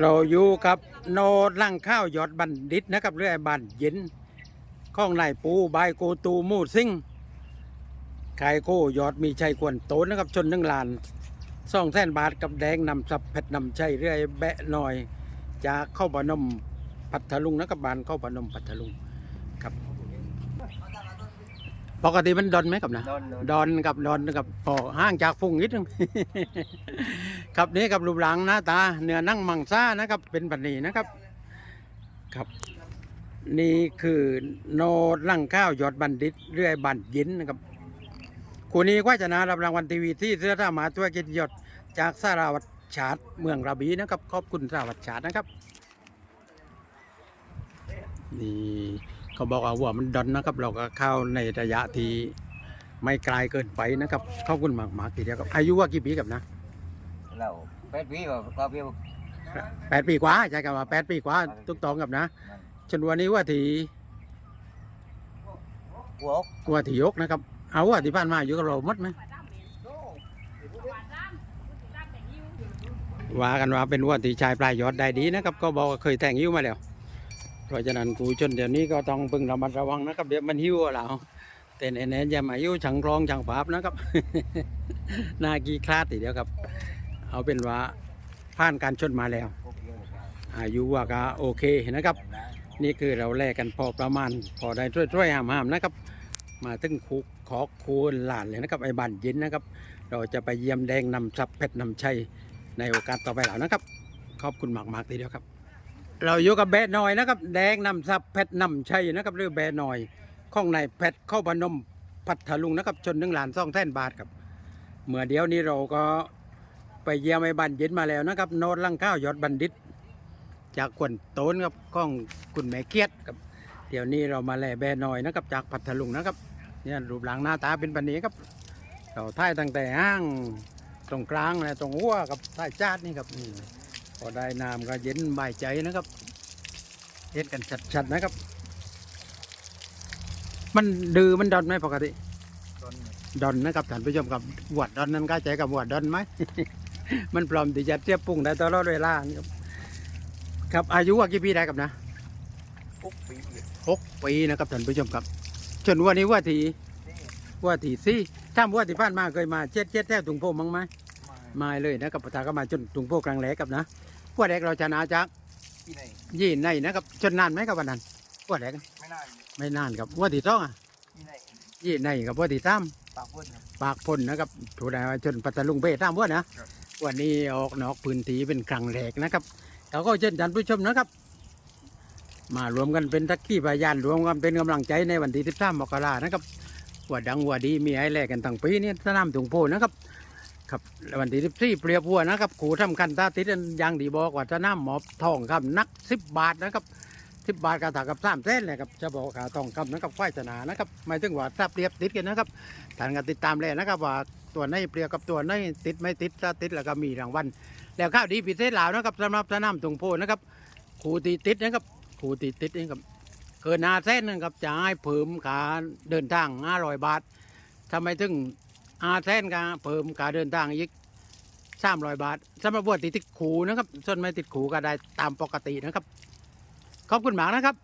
เราอยู่กับโนดลังข้าวยอดบันดิตนะครับเรื่อยบันเย็นข้องนายปูใบายโกตูมูดซิ่งไขายโกยอดมีชัยกวนโตนะครับชนหนึ่งลานสองแสนบาทกับแดงนำสับเผ็ดนำชัยเรื่อยแบะหน่อย จากเข้าปนมพัทลุงนะครับบานเข้าปนมพัทลุงครับ ปกติมันดอนไหมครับนะดอนดอน ดอนกับดอนกับพอห้างจากพุ่งนิดนึง ครับนี่กับรูปหลังหน้าตา เนื้อนั่งมังซ่านะครับ เป็นบันนีนะครับ ครับ นี่คือโนดลังข้าวยอดบันดิตเรื่อยบันยินนะครับคู่นี้ก็จะนารับรางวัลทีวีที่เสื้อท่าหมาตัวกิจยศจากสาราวัตชาติเมืองระบีนะครับ ขอบคุณสาราวัตชาตินะครับนี่ เขาบอกว่าหัวมันดอนนะครับ เราก็เข้าในระยะที่ไม่ไกลเกินไปนะครับขอบคุณมากมากๆทีเดียวครับอายุว่ากี่ปีกับนะเราแปดปีก็ก็เพียวแปดปีกว่าใช่กับว่าแปดปีกว่าทุกตองกับนะชนวันนี้ว่าทีหัวอกว่าทียกนะครับ เอาว่าที่ผ่านมาอยู่กับเราหมดไหมว่ากันว่าเป็นว่าที่ชายปลายยอดได้ดีนะครับ ก็บอกว่าเคยแต่งยิ้วมาแล้ว เพราะฉะนั้นกูชนเดี๋ยวนี้ก็ต้องพึงระมัดระวังนะครับ เดี๋ยวมันหิ้วเราแต่แน่ๆอย่ามาหิ้วช่างกรองช่างภาพนะครับหนากีคลาดทีเดียวครับ เอาเป็นว่าผ่านการชนมาแล้ว อายุว่าก็โอเคนะครับ นี่คือเราแลกกันพอประมาณ พอได้ช่วยๆห้ามๆนะครับ มาถึงคุกขอคูณหลานเลยนะครับไอ้บ้านเย็นนะครับ เราจะไปเยี่ยมแดงนำทรัพย์เพชรนำชัยในโอกาสต่อไปแล้วนะครับ ขอบคุณมากๆทีเดียวครับ เราอยู่กับแบะหน่อยนะครับ แดงนำทรัพย์เพชรนำชัยนะครับหรือแบะหน่อยข้องในเพชรเข้าพนมพัทลุงนะครับชนหนึ่งล้านสองแสนบาทครับเมื่อเดียวนี้เราก็ไปเยี่ยมไอ้บ้านเย็นมาแล้วนะครับ โนดลังข้าวยอดบัณฑิต จากกวนโตนครับข้องคุณแม่เกียรติครับเดี๋ยวนี้เรามาแล่แบหน่อยนะครับ จากพัทลุงนะครับเนี่ยรูปร่างหน้าตาเป็นแบบนี้ครับเราท่ายตั้งแต่ห้างตรงกลางและตรงหัวกับท่ายจาดนี่ครับนี่ พอได้น้ำก็เย็นใบายใจนะครับเฮ็ดกันชัดๆนะครับ มันดื้อมันดอนไหมปกติต้นดอนนะครับท่านผู้ชมครับหวดดอนนั้นก็ใจกับหวดดอนไหม มันพร้อมที่จะเทียบปรุงได้ตลอดเวลาครับ ครับอายุว่ากี่ปีได้ครับนะปุ๊บปีหกปีนะครับท่านผู้ชมครับจนวันนี้ว่าทีว่าทีซี่ถ้าว่าที่ผ่านมาเคยมาเช็ดเช็ดแท้ถุงโพมั้งไหมมาเลยนะครับประธานก็มาจนถุงโพกลางแหลกครับนะ ว่าแรกเราชนะจากที่ไหนยี่ในนะครับจนนานไหมครับวันนั้นว่าแรกไม่นานไม่นานครับว่าที่สองอะที่ไหนยี่ในกับว่าที่สามปากพุ่นครับปากพลนะครับถูกได้ว่าจนปัตตลุงเป้ตามว่านะครับวันนี้ออกนอกพื้นที่เป็นครั้งแรกนะครับเราก็เชิญท่านผู้ชมนะครับ มารวมกันเป็นทักขี้พยานรวมกันเป็นกำลังใจในวันที่13มกรานะครับว่าดังว่าดีมีให้แลกกันทั้งปีนี้สนามถุงโพนะครับ ครับแล้ววันที่14เปรียบหัวนะครับขู่ทำคันตาติดย่างดีบอกว่าสนามหมอบทองครับนัก10บบาทนะครับ10บบาทกระถากับสามเส้นเลยครับจะบอกขาทองคำนะครับควายชนะนะครับหมายถึงว่าถ้าเปรียบติดกันนะครับท่านก็ติดตามเลยนะครับว่าตัวไหนเปรียบกับตัวไหนติดไม่ติดถ้าติดแล้วก็มีรางวัลแล้วข้าวดีพิเศษลาวนะครับสำหรับสนามตุงโพนะครับครูตีติดนะครับครูตีติดนี่ครับเกินอาเส้นนะครับจะให้เพิ่มกาเดินทาง500บาททำไมถึง อาแทนก็เพิ่มการเดินทางอีก300บาทสำหรับวัวติดติดขูนะครับส่วนไม่ติดขูก็ได้ตามปกตินะครับ ขอบคุณมากนะครับ